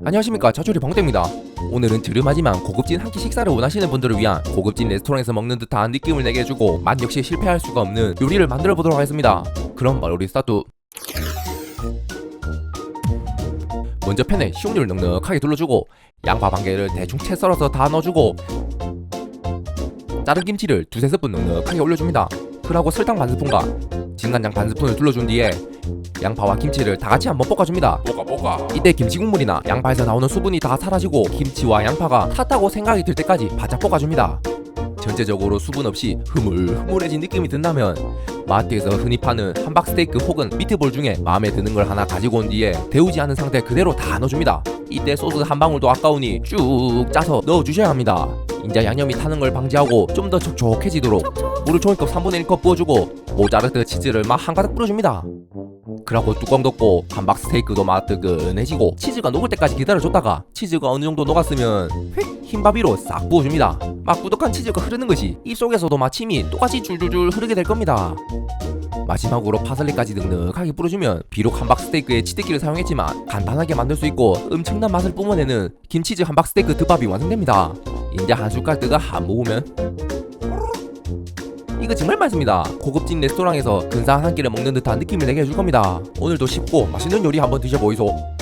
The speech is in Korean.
안녕하십니까. 자초리 방대입니다. 오늘은 저렴하지만 고급진 한 끼 식사를 원하시는 분들을 위한 고급진 레스토랑에서 먹는 듯한 느낌을 내게 해주고 맛 역시 실패할 수가 없는 요리를 만들어 보도록 하겠습니다. 그럼 우리 스타트. 먼저 팬에 식용유를 넉넉하게 둘러주고 양파 반 개를 대충 채 썰어서 다 넣어주고 자른 김치를 두세 스푼 넉넉하게 올려줍니다. 그러고 설탕 반 스푼과 진간장 반 스푼을 둘러준 뒤에 양파와 김치를 다 같이 한번 볶아줍니다 볶아 볶아 이때 김치 국물이나 양파에서 나오는 수분이 다 사라지고 김치와 양파가 탔다고 생각이 들 때까지 바짝 볶아줍니다. 전체적으로 수분 없이 흐물흐물해진 느낌이 든다면 마트에서 흔히 파는 함박 스테이크 혹은 미트볼 중에 마음에 드는 걸 하나 가지고 온 뒤에 데우지 않은 상태 그대로 다 넣어줍니다. 이때 소스 한 방울도 아까우니 쭉 짜서 넣어주셔야 합니다. 인자 양념이 타는 걸 방지하고 좀 더 촉촉해지도록 물을 종이컵 3분의 1컵 부어주고 모자르트 치즈를 막 한가득 뿌려줍니다. 그러고 뚜껑 덮고 함박 스테이크도 맛 뜨끈해지고 치즈가 녹을 때까지 기다려줬다가 치즈가 어느 정도 녹았으면 휙 흰밥 위로 싹 부어줍니다. 막 꾸덕한 치즈가 흐르는 것이 입속에서도 마침이 똑같이 줄줄줄 흐르게 될 겁니다. 마지막으로 파슬리까지 넉넉하게 뿌려주면 비록 함박 스테이크에 치트키를 사용했지만 간단하게 만들 수 있고 엄청난 맛을 뿜어내는 김치즈 함박 스테이크 덮밥이 완성됩니다. 숟갈 뜨가 한 모으면 이거 정말 맛있습니다. 고급진 레스토랑에서 근사한 한 끼를 먹는 듯한 느낌을 내게 해줄 겁니다. 오늘도 쉽고 맛있는 요리 한번 드셔보이소.